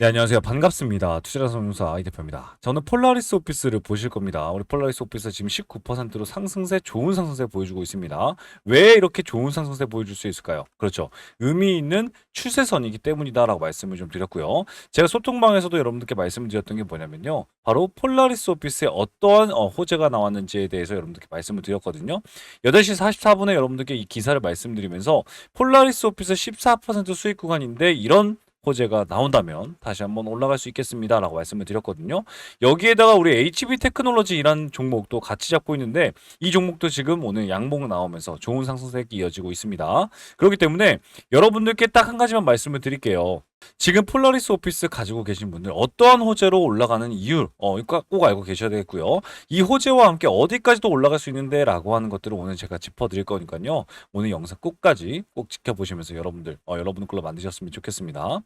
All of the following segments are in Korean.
네, 안녕하세요. 반갑습니다. 투자자선용사 이 대표입니다. 저는 폴라리스 오피스를 보실 겁니다. 우리 폴라리스 오피스 지금 19%로 상승세, 좋은 상승세 보여주고 있습니다. 왜 이렇게 좋은 상승세 보여줄 수 있을까요? 그렇죠. 의미 있는 추세선이기 때문이다라고 말씀을 좀 드렸고요. 제가 소통방에서도 여러분들께 말씀을 드렸던 게 뭐냐면요. 바로 폴라리스 오피스에 어떠한 어, 호재가 나왔는지에 대해서 여러분들께 말씀을 드렸거든요. 8시 44분에 여러분들께 이 기사를 말씀드리면서 폴라리스 오피스 14% 수익 구간인데 이런 호재가 나온다면 다시 한번 올라갈 수 있겠습니다라고 말씀을 드렸거든요. 여기에다가 우리 HB 테크놀로지이란 종목도 같이 잡고 있는데 이 종목도 지금 오늘 양봉 나오면서 좋은 상승세가 이어지고 있습니다. 그렇기 때문에 여러분들께 딱 한 가지만 말씀을 드릴게요. 지금 폴라리스 오피스 가지고 계신 분들 어떠한 호재로 올라가는 이유 어 이거 꼭 알고 계셔야 되겠고요. 이 호재와 함께 어디까지도 올라갈 수 있는데라고 하는 것들을 오늘 제가 짚어드릴 거니까요. 오늘 영상 끝까지 꼭 지켜보시면서 여러분들 어, 여러분 걸로 만드셨으면 좋겠습니다.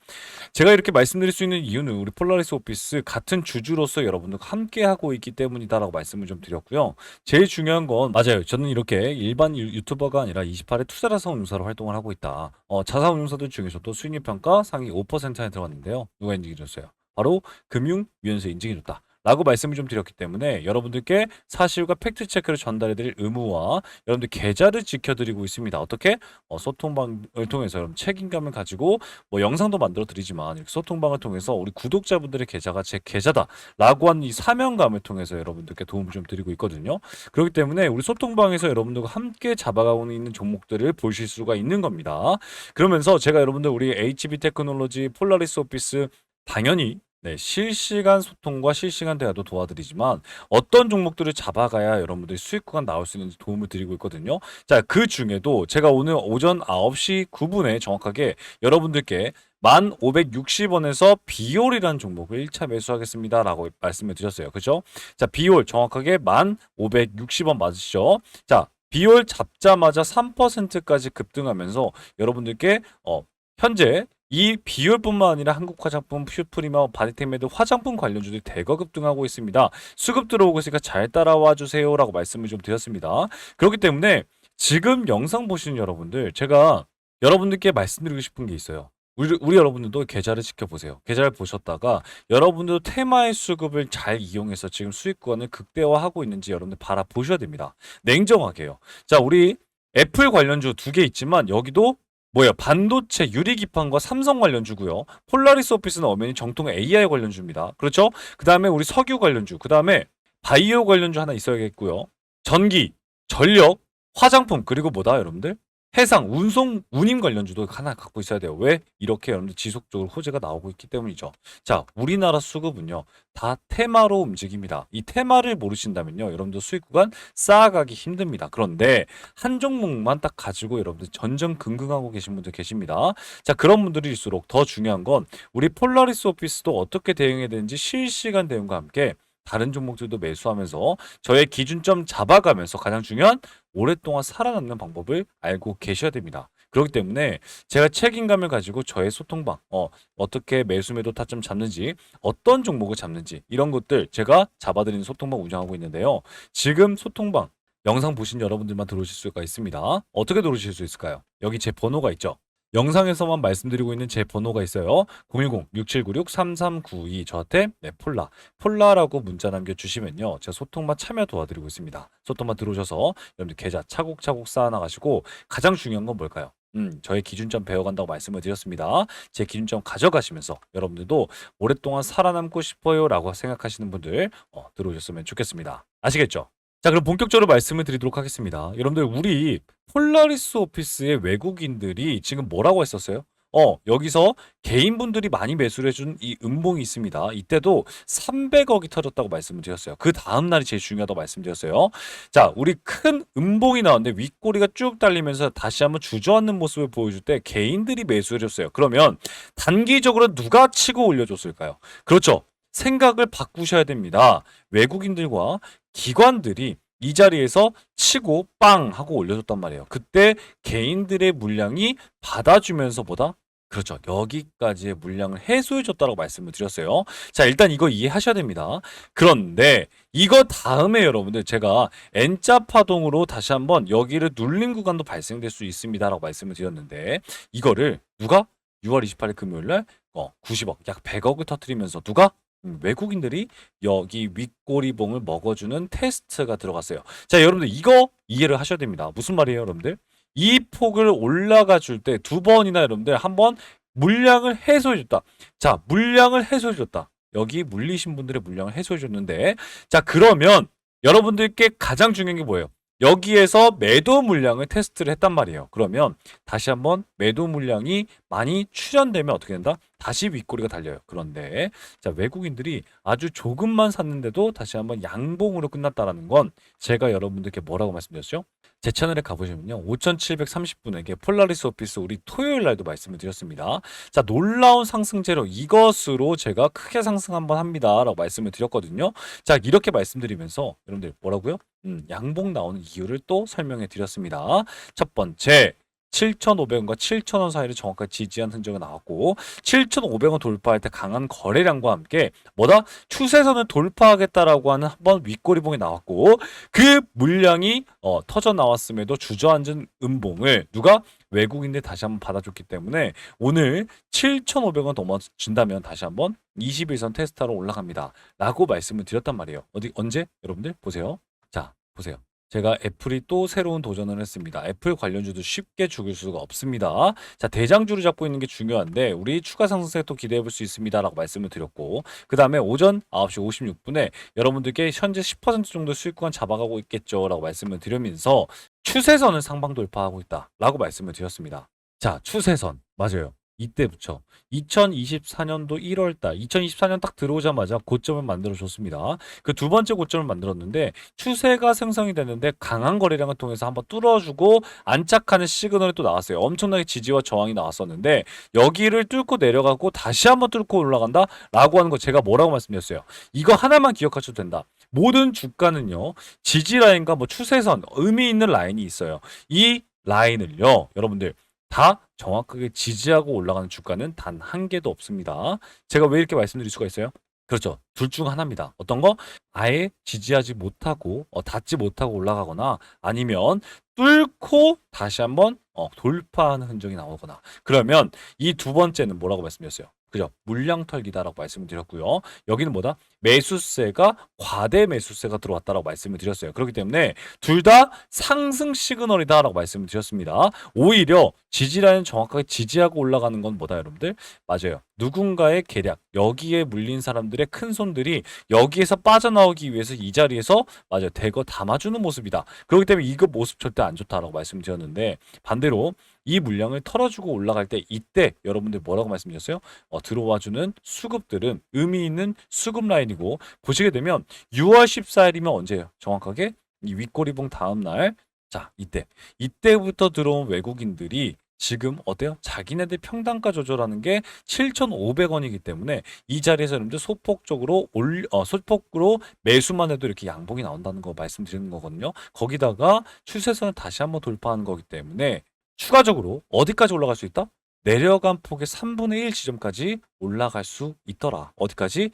제가 이렇게 말씀드릴 수 있는 이유는 우리 폴라리스 오피스 같은 주주로서 여러분들과 함께 하고 있기 때문이다라고 말씀을 좀 드렸고요. 제일 중요한 건 맞아요. 저는 이렇게 일반 유- 유튜버가 아니라 28회 투자자산운용사로 활동을 하고 있다. 어, 자산운용사들 중에서도 수익률 평가 상위 5% 안에 들어갔는데요. 누가 인증해줬어요? 바로 금융위원회 인증해줬다. 라고 말씀을 좀 드렸기 때문에 여러분들께 사실과 팩트 체크를 전달해 드릴 의무와 여러분들 계좌를 지켜드리고 있습니다. 어떻게 어, 소통방을 통해서 여러분 책임감을 가지고 뭐 영상도 만들어 드리지만 이렇게 소통방을 통해서 우리 구독자분들의 계좌가 제 계좌다라고 하는 이 사명감을 통해서 여러분들께 도움을 좀 드리고 있거든요. 그렇기 때문에 우리 소통방에서 여러분들과 함께 잡아가고 있는 종목들을 보실 수가 있는 겁니다. 그러면서 제가 여러분들 우리 HB 테크놀로지, 폴라리스 오피스 당연히 네, 실시간 소통과 실시간 대화도 도와드리지만 어떤 종목들을 잡아가야 여러분들이 수익 구간 나올 수 있는지 도움을 드리고 있거든요. 자, 그 중에도 제가 오늘 오전 9시 9분에 정확하게 여러분들께 1,560원에서 비올이라는 종목을 1차 매수하겠습니다 라고 말씀을 드렸어요. 그죠? 자, 비올 정확하게 1,560원 맞으시죠? 자, 비올 잡자마자 3%까지 급등하면서 여러분들께 어, 현재 이 비율뿐만 아니라 한국 화장품, 슈프리머, 바디템에도 화장품 관련주들이 대거 급등하고 있습니다. 수급 들어오고 있으니까 잘 따라와 주세요 라고 말씀을 좀 드렸습니다. 그렇기 때문에 지금 영상 보시는 여러분들 제가 여러분들께 말씀드리고 싶은 게 있어요. 우리, 우리 여러분들도 계좌를 지켜보세요. 계좌를 보셨다가 여러분들도 테마의 수급을 잘 이용해서 지금 수익 구간을 극대화하고 있는지 여러분들 바라보셔야 됩니다. 냉정하게요. 자, 우리 애플 관련주 두 개 있지만 여기도 뭐야 반도체 유리기판과 삼성 관련주고요. 폴라리스 오피스는 엄연히 정통 AI 관련주입니다. 그렇죠? 그 다음에 우리 석유 관련주, 그 다음에 바이오 관련주 하나 있어야겠고요. 전기, 전력, 화장품 그리고 뭐다 여러분들? 해상, 운송, 운임 관련주도 하나 갖고 있어야 돼요. 왜? 이렇게 여러분들 지속적으로 호재가 나오고 있기 때문이죠. 자, 우리나라 수급은요. 다 테마로 움직입니다. 이 테마를 모르신다면요. 여러분들 수익 구간 쌓아가기 힘듭니다. 그런데 한 종목만 딱 가지고 여러분들 전전긍긍하고 계신 분들 계십니다. 자, 그런 분들일수록 더 중요한 건 우리 폴라리스 오피스도 어떻게 대응해야 되는지 실시간 대응과 함께 다른 종목들도 매수하면서 저의 기준점 잡아가면서 가장 중요한 오랫동안 살아남는 방법을 알고 계셔야 됩니다. 그렇기 때문에 제가 책임감을 가지고 저의 소통방, 어, 어떻게 매수 매도 타점 잡는지, 어떤 종목을 잡는지, 이런 것들 제가 잡아드리는 소통방 운영하고 있는데요. 지금 소통방, 영상 보신 여러분들만 들어오실 수가 있습니다. 어떻게 들어오실 수 있을까요? 여기 제 번호가 있죠. 영상에서만 말씀드리고 있는 제 번호가 있어요. 010-6796-3392 저한테 네, 폴라 폴라라고 문자 남겨주시면요. 제가 소통만 참여 도와드리고 있습니다. 소통만 들어오셔서 여러분들 계좌 차곡차곡 쌓아나가시고 가장 중요한 건 뭘까요? 음, 저의 기준점 배워간다고 말씀을 드렸습니다. 제 기준점 가져가시면서 여러분들도 오랫동안 살아남고 싶어요 라고 생각하시는 분들 어, 들어오셨으면 좋겠습니다. 아시겠죠? 자, 그럼 본격적으로 말씀을 드리도록 하겠습니다. 여러분들 우리 폴라리스 오피스의 외국인들이 지금 뭐라고 했었어요? 어, 여기서 개인분들이 많이 매수를 해준 이 음봉이 있습니다. 이때도 300억이 터졌다고 말씀을 드렸어요. 그 다음 날이 제일 중요하다고 말씀드렸어요. 자, 우리 큰 음봉이 나왔는데 윗꼬리가 쭉 달리면서 다시 한번 주저앉는 모습을 보여줄 때 개인들이 매수해 줬어요. 그러면 단기적으로 누가 치고 올려줬을까요? 그렇죠. 생각을 바꾸셔야 됩니다. 외국인들과 기관들이 이 자리에서 치고 빵 하고 올려줬단 말이에요. 그때 개인들의 물량이 받아주면서 보다 그렇죠. 여기까지의 물량을 해소해줬다고 말씀을 드렸어요. 자, 일단 이거 이해하셔야 됩니다. 그런데 이거 다음에 여러분들 제가 N자 파동으로 다시 한번 여기를 눌린 구간도 발생될 수 있습니다라고 말씀을 드렸는데 이거를 누가 6월 28일 금요일 날 어, 90억, 약 100억을 터뜨리면서 누가? 음, 외국인들이 여기 윗꼬리봉을 먹어주는 테스트가 들어갔어요. 자, 여러분들 이거 이해를 하셔야 됩니다. 무슨 말이에요, 여러분들? 이 폭을 올라가 줄 때 두 번이나 여러분들 한 번 물량을 해소해 줬다. 자, 물량을 해소해 줬다. 여기 물리신 분들의 물량을 해소해 줬는데 자, 그러면 여러분들께 가장 중요한 게 뭐예요? 여기에서 매도 물량을 테스트를 했단 말이에요. 그러면 다시 한번 매도 물량이 많이 출현되면 어떻게 된다? 다시 윗꼬리가 달려요. 그런데 자 외국인들이 아주 조금만 샀는데도 다시 한번 양봉으로 끝났다라는 건 제가 여러분들께 뭐라고 말씀드렸죠? 제 채널에 가보시면요. 5730분에게 폴라리스 오피스 우리 토요일 날도 말씀을 드렸습니다. 자, 놀라운 상승 재료 이것으로 제가 크게 상승 한번 합니다 라고 말씀을 드렸거든요. 자, 이렇게 말씀드리면서 여러분들 뭐라고요? 음, 양봉 나오는 이유를 또 설명해 드렸습니다. 첫 번째 7,500원과 7,000원 사이를 정확하게 지지한 흔적이 나왔고 7,500원 돌파할 때 강한 거래량과 함께 뭐다? 추세선을 돌파하겠다라고 하는 한번 윗꼬리봉이 나왔고 그 물량이 어, 터져 나왔음에도 주저앉은 음봉을 누가 외국인들 다시 한번 받아줬기 때문에 오늘 7,500원 넘어진다면 다시 한번 21선 테스트하러 올라갑니다. 라고 말씀을 드렸단 말이에요. 어디 언제? 여러분들 보세요. 자, 보세요. 제가 애플이 또 새로운 도전을 했습니다. 애플 관련주도 쉽게 죽일 수가 없습니다. 자, 대장주를 잡고 있는 게 중요한데 우리 추가 상승세 또 기대해 볼 수 있습니다라고 말씀을 드렸고 그다음에 오전 9시 56분에 여러분들께 현재 10% 정도 수익 구간 잡아가고 있겠죠라고 말씀을 드리면서 추세선을 상방 돌파하고 있다라고 말씀을 드렸습니다. 자, 추세선 맞아요. 이때 부터 2024년도 1월달 2024년 딱 들어오자마자 고점을 만들어 줬습니다. 그 두 번째 고점을 만들었는데 추세가 생성이 됐는데 강한 거래량을 통해서 한번 뚫어주고 안착하는 시그널이 또 나왔어요. 엄청나게 지지와 저항이 나왔었는데 여기를 뚫고 내려가고 다시 한번 뚫고 올라간다 라고 하는 거 제가 뭐라고 말씀드렸어요. 이거 하나만 기억하셔도 된다. 모든 주가는요 지지 라인과 뭐 추세선 의미 있는 라인이 있어요. 이 라인을요 여러분들 다 정확하게 지지하고 올라가는 주가는 단 한 개도 없습니다. 제가 왜 이렇게 말씀드릴 수가 있어요? 그렇죠. 둘 중 하나입니다. 어떤 거? 아예 지지하지 못하고 어, 닿지 못하고 올라가거나 아니면 뚫고 다시 한번 어, 돌파하는 흔적이 나오거나 그러면 이 두 번째는 뭐라고 말씀드렸어요? 그죠? 물량 털기다라고 말씀을 드렸고요. 여기는 뭐다? 매수세가 과대 매수세가 들어왔다라고 말씀을 드렸어요. 그렇기 때문에 둘 다 상승 시그널이다라고 말씀을 드렸습니다. 오히려 지지라인 정확하게 지지하고 올라가는 건 뭐다, 여러분들? 맞아요. 누군가의 계략, 여기에 물린 사람들의 큰 손들이 여기에서 빠져나오기 위해서 이 자리에서 맞아요. 대거 담아주는 모습이다. 그렇기 때문에 이거 모습 절대 안 좋다라고 말씀드렸는데 반대로 이 물량을 털어주고 올라갈 때 이때 여러분들 뭐라고 말씀드렸어요? 어, 들어와주는 수급들은 의미 있는 수급 라인이고 보시게 되면 6월 14일이면 언제예요? 정확하게 이 윗꼬리봉 다음 날. 자, 이때. 이때부터 들어온 외국인들이 지금 어때요? 자기네들 평단가 조절하는 게 7,500원이기 때문에 이 자리에서 여러분들 소폭적으로 올, 어, 소폭으로 매수만 해도 이렇게 양봉이 나온다는 거 말씀드리는 거거든요. 거기다가 추세선을 다시 한번 돌파하는 거기 때문에 추가적으로 어디까지 올라갈 수 있다? 내려간 폭의 3분의 1 지점까지 올라갈 수 있더라. 어디까지?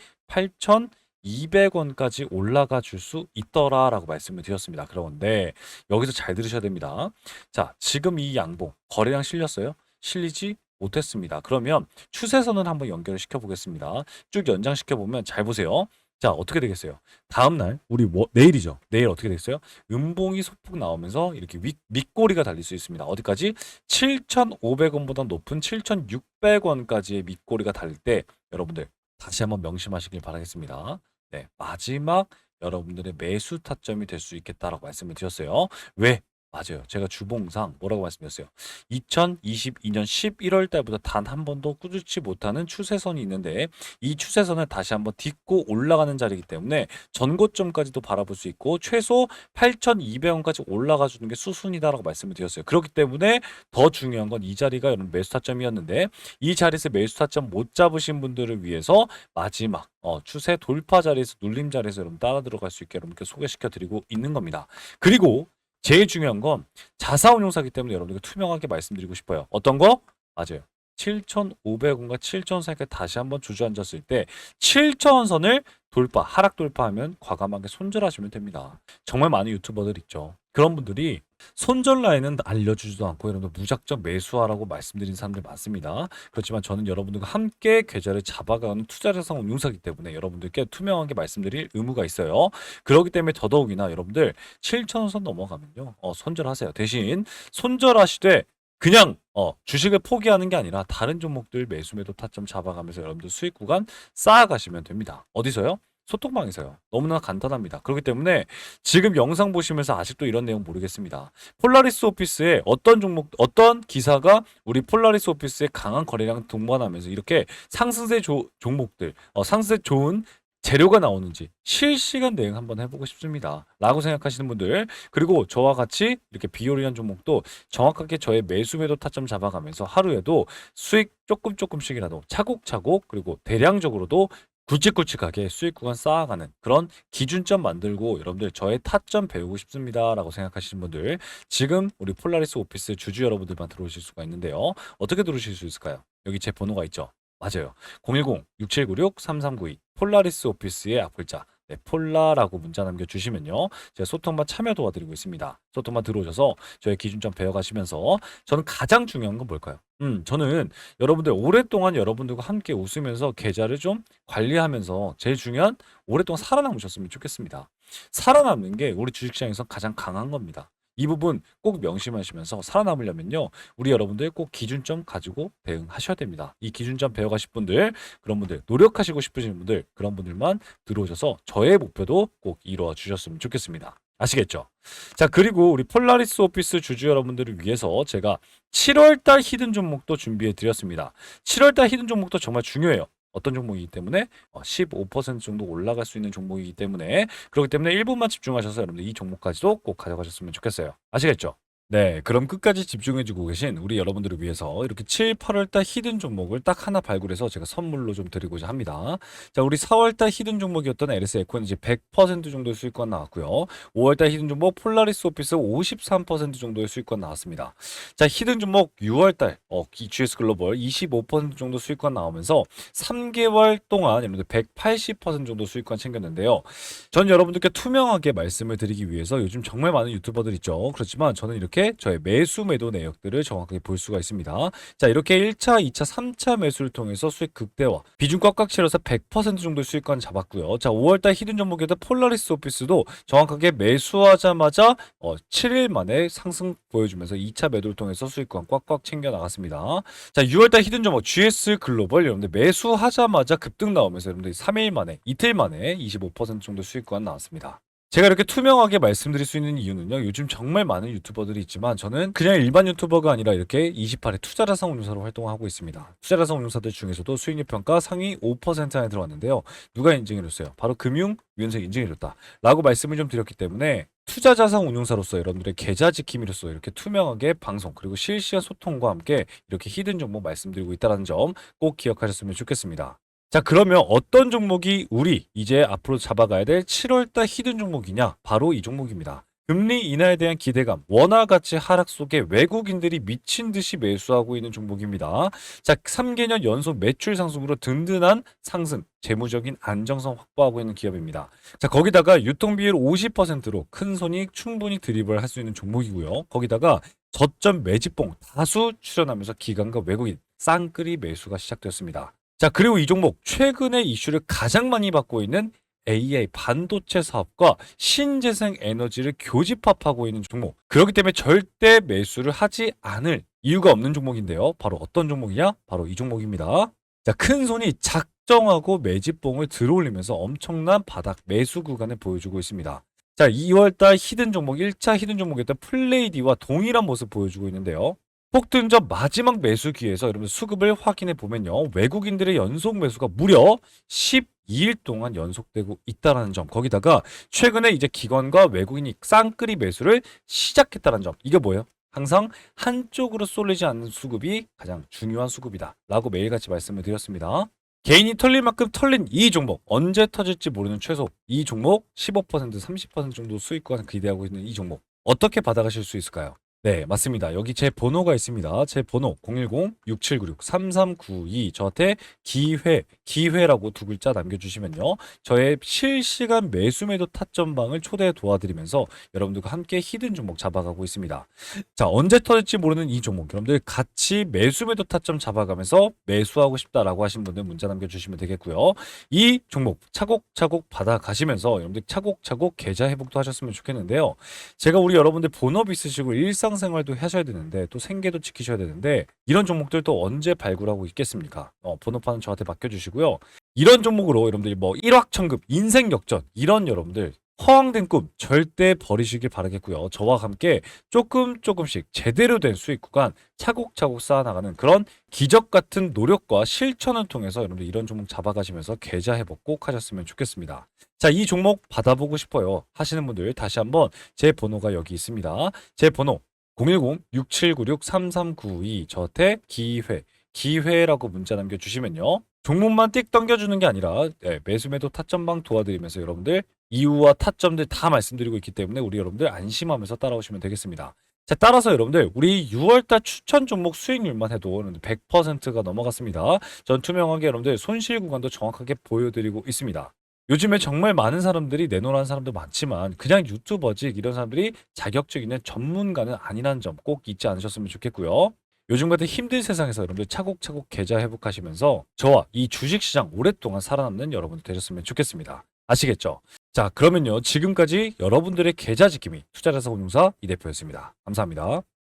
8,200원까지 올라가 줄 수 있더라라고 말씀을 드렸습니다. 그런데 여기서 잘 들으셔야 됩니다. 자, 지금 이 양봉 거래량 실렸어요? 실리지 못했습니다. 그러면 추세선을 한번 연결을 시켜 보겠습니다. 쭉 연장시켜 보면 잘 보세요. 자, 어떻게 되겠어요? 다음 날 우리 뭐, 내일이죠. 내일 어떻게 되겠어요? 음봉이 소폭 나오면서 이렇게 윗, 밑꼬리가 달릴 수 있습니다. 어디까지? 7,500원보다 높은 7,600원까지의 밑꼬리가 달릴 때 여러분들 다시 한번 명심하시길 바라겠습니다. 네, 마지막 여러분들의 매수 타점이 될 수 있겠다라고 말씀을 드렸어요. 왜? 맞아요. 제가 주봉상 뭐라고 말씀드렸어요? 2022년 11월 달부터 단 한 번도 꾸짖지 못하는 추세선이 있는데 이 추세선을 다시 한번 딛고 올라가는 자리이기 때문에 전고점까지도 바라볼 수 있고 최소 8,200원까지 올라가 주는 게 수순이다라고 말씀을 드렸어요. 그렇기 때문에 더 중요한 건 이 자리가 여러분 매수 타점이었는데 이 자리에서 매수 타점 못 잡으신 분들을 위해서 마지막 어, 추세 돌파 자리에서 눌림 자리에서 여러분 따라 들어갈 수 있게 여러분께 소개시켜 드리고 있는 겁니다. 그리고 제일 중요한 건 자사운용사기 때문에 여러분들께 투명하게 말씀드리고 싶어요. 어떤 거? 맞아요. 7,500원과 7,000원 사이까지 다시 한번 주저앉았을 때 7,000원 선을 돌파, 하락 돌파하면 과감하게 손절하시면 됩니다. 정말 많은 유튜버들 있죠. 그런 분들이 손절 라인은 알려주지도 않고 여러분들 무작정 매수하라고 말씀드린 사람들 많습니다. 그렇지만 저는 여러분들과 함께 계좌를 잡아가는 투자자성 운용사기 때문에 여러분들께 투명하게 말씀드릴 의무가 있어요. 그렇기 때문에 더더욱이나 여러분들 7,000원 선 넘어가면요. 어, 손절하세요. 대신 손절하시되 그냥 어, 주식을 포기하는 게 아니라 다른 종목들 매수 매도 타점 잡아가면서 여러분들 수익 구간 쌓아가시면 됩니다. 어디서요? 소통방에서요. 너무나 간단합니다. 그렇기 때문에 지금 영상 보시면서 아직도 이런 내용 모르겠습니다. 폴라리스 오피스에 어떤 종목, 어떤 기사가 우리 폴라리스 오피스의 강한 거래량 동반하면서 이렇게 상승세 조- 종목들, 어, 상승세 좋은 재료가 나오는지 실시간 대응 한번 해보고 싶습니다. 라고 생각하시는 분들, 그리고 저와 같이 이렇게 비오리한 종목도 정확하게 저의 매수 매도 타점 잡아가면서 하루에도 수익 조금 조금씩이라도 차곡차곡 그리고 대량적으로도 굵직굵직하게 수익 구간 쌓아가는 그런 기준점 만들고 여러분들 저의 타점 배우고 싶습니다 라고 생각하시는 분들 지금 우리 폴라리스 오피스 주주 여러분들만 들어오실 수가 있는데요. 어떻게 들어오실 수 있을까요? 여기 제 번호가 있죠. 맞아요. 010-6796-3392 폴라리스 오피스의 앞글자 네, 폴라라고 문자 남겨주시면요. 제가 소통반 참여 도와드리고 있습니다. 소통반 들어오셔서 저의 기준점 배워가시면서 저는 가장 중요한 건 뭘까요? 음, 저는 여러분들 오랫동안 여러분들과 함께 웃으면서 계좌를 좀 관리하면서 제일 중요한 오랫동안 살아남으셨으면 좋겠습니다. 살아남는 게 우리 주식시장에서 가장 강한 겁니다. 이 부분 꼭 명심하시면서 살아남으려면요. 우리 여러분들 꼭 기준점 가지고 대응하셔야 됩니다. 이 기준점 배워가실 분들, 그런 분들, 노력하시고 싶으신 분들, 그런 분들만 들어오셔서 저의 목표도 꼭 이루어 주셨으면 좋겠습니다. 아시겠죠? 자, 그리고 우리 폴라리스 오피스 주주 여러분들을 위해서 제가 7월달 히든 종목도 준비해 드렸습니다. 7월달 히든 종목도 정말 중요해요. 어떤 종목이기 때문에 어, 15% 정도 올라갈 수 있는 종목이기 때문에 그렇기 때문에 1분만 집중하셔서 여러분들 이 종목까지도 꼭 가져가셨으면 좋겠어요. 아시겠죠? 네, 그럼 끝까지 집중해주고 계신 우리 여러분들을 위해서 이렇게 7, 8월달 히든 종목을 딱 하나 발굴해서 제가 선물로 좀 드리고자 합니다. 자, 우리 4월달 히든 종목이었던 LS 에코엔지 100% 정도의 수익권 나왔고요. 5월달 히든 종목 폴라리스 오피스 53% 정도의 수익권 나왔습니다. 자, 히든 종목 6월달 어, GS 글로벌 25% 정도 수익권 나오면서 3개월 동안 여러분들 180% 정도 수익권 챙겼는데요. 전 여러분들께 투명하게 말씀을 드리기 위해서 요즘 정말 많은 유튜버들 있죠. 그렇지만 저는 이렇게 저의 매수 매도 내역들을 정확하게 볼 수가 있습니다. 자, 이렇게 1차, 2차, 3차 매수를 통해서 수익 극대화, 비중 꽉꽉 채려서 100% 정도의 수익권 잡았고요. 자, 5월달 히든 종목에도 폴라리스 오피스도 정확하게 매수하자마자 어, 7일 만에 상승 보여주면서 2차 매도를 통해서 수익권 꽉꽉 챙겨 나갔습니다. 자, 6월달 히든 종목 GS 글로벌 여러분들 매수하자마자 급등 나오면서 여러분들 3일 만에 이틀 만에 25% 정도 수익권 나왔습니다. 제가 이렇게 투명하게 말씀드릴 수 있는 이유는요. 요즘 정말 많은 유튜버들이 있지만 저는 그냥 일반 유튜버가 아니라 이렇게 28회 투자자산 운용사로 활동하고 있습니다. 투자자산 운용사들 중에서도 수익률 평가 상위 5% 안에 들어왔는데요. 누가 인증해줬어요? 바로 금융위원회가 인증해줬다. 라고 말씀을 좀 드렸기 때문에 투자 자산 운용사로서 여러분들의 계좌 지킴이로서 이렇게 투명하게 방송 그리고 실시간 소통과 함께 이렇게 히든 정보 말씀드리고 있다는 점 꼭 기억하셨으면 좋겠습니다. 자, 그러면 어떤 종목이 우리 이제 앞으로 잡아가야 될 7월달 히든 종목이냐? 바로 이 종목입니다. 금리 인하에 대한 기대감, 원화 가치 하락 속에 외국인들이 미친 듯이 매수하고 있는 종목입니다. 자, 3개년 연속 매출 상승으로 든든한 상승, 재무적인 안정성 확보하고 있는 기업입니다. 자, 거기다가 유통 비율 50%로 큰 손익 충분히 드리블 할수 있는 종목이고요. 거기다가 저점 매집봉 다수 출현하면서 기관과 외국인 쌍끌이 매수가 시작되었습니다. 자, 그리고 이 종목 최근에 이슈를 가장 많이 받고 있는 AI 반도체 사업과 신재생 에너지를 교집합하고 있는 종목. 그렇기 때문에 절대 매수를 하지 않을 이유가 없는 종목인데요. 바로 어떤 종목이냐? 바로 이 종목입니다. 자, 큰 손이 작정하고 매집봉을 들어올리면서 엄청난 바닥 매수 구간을 보여주고 있습니다. 자, 2월달 히든 종목 1차 히든 종목이었던 플레이디와 동일한 모습 보여주고 있는데요. 폭등전 마지막 매수 기회에서 여러분 수급을 확인해 보면요. 외국인들의 연속 매수가 무려 12일 동안 연속되고 있다라는 점. 거기다가 최근에 이제 기관과 외국인이 쌍끌이 매수를 시작했다는 점. 이게 뭐예요? 항상 한쪽으로 쏠리지 않는 수급이 가장 중요한 수급이다. 라고 매일같이 말씀을 드렸습니다. 개인이 털릴 만큼 털린 이 종목 언제 터질지 모르는 최소 이 종목 15% 30% 정도 수익권 기대하고 있는 이 종목 어떻게 받아가실 수 있을까요? 네, 맞습니다. 여기 제 번호가 있습니다. 제 번호 010-6796-3392 저한테 기회, 기회라고 두 글자 남겨주시면요. 저의 실시간 매수매도 타점방을 초대해 도와드리면서 여러분들과 함께 히든 종목 잡아가고 있습니다. 자, 언제 터질지 모르는 이 종목 여러분들 같이 매수매도 타점 잡아가면서 매수하고 싶다라고 하신 분들 문자 남겨주시면 되겠고요. 이 종목 차곡차곡 받아가시면서 여러분들 차곡차곡 계좌 회복도 하셨으면 좋겠는데요. 제가 우리 여러분들 본업 있으시고 일상 생활도 하셔야 되는데 또 생계도 지키셔야 되는데 이런 종목들 또 언제 발굴하고 있겠습니까? 어, 본업하는 저한테 맡겨주시고요. 이런 종목으로 여러분들이 뭐 일확천금, 인생 역전 이런 여러분들 허황된 꿈 절대 버리시길 바라겠고요. 저와 함께 조금 조금씩 제대로 된 수익 구간 차곡차곡 쌓아나가는 그런 기적 같은 노력과 실천을 통해서 여러분들 이런 종목 잡아가시면서 계좌 회복 꼭 하셨으면 좋겠습니다. 자, 이 종목 받아보고 싶어요. 하시는 분들 다시 한번 제 번호가 여기 있습니다. 제 번호 010-6796-3392 저한테 기회, 기회라고 문자 남겨주시면요. 종목만 띡 당겨주는 게 아니라 네, 매수매도 타점방 도와드리면서 여러분들 이유와 타점들 다 말씀드리고 있기 때문에 우리 여러분들 안심하면서 따라오시면 되겠습니다. 자, 따라서 여러분들 우리 6월달 추천 종목 수익률만 해도 100%가 넘어갔습니다. 전 투명하게 여러분들 손실 구간도 정확하게 보여드리고 있습니다. 요즘에 정말 많은 사람들이 내놓으라는 사람도 많지만 그냥 유튜버지 이런 사람들이 자격증 있는 전문가는 아니라는 점 꼭 잊지 않으셨으면 좋겠고요. 요즘 같은 힘든 세상에서 여러분들 차곡차곡 계좌 회복하시면서 저와 이 주식시장 오랫동안 살아남는 여러분들 되셨으면 좋겠습니다. 아시겠죠? 자 그러면요 지금까지 여러분들의 계좌 지킴이 투자자사 운용사 이 대표였습니다. 감사합니다.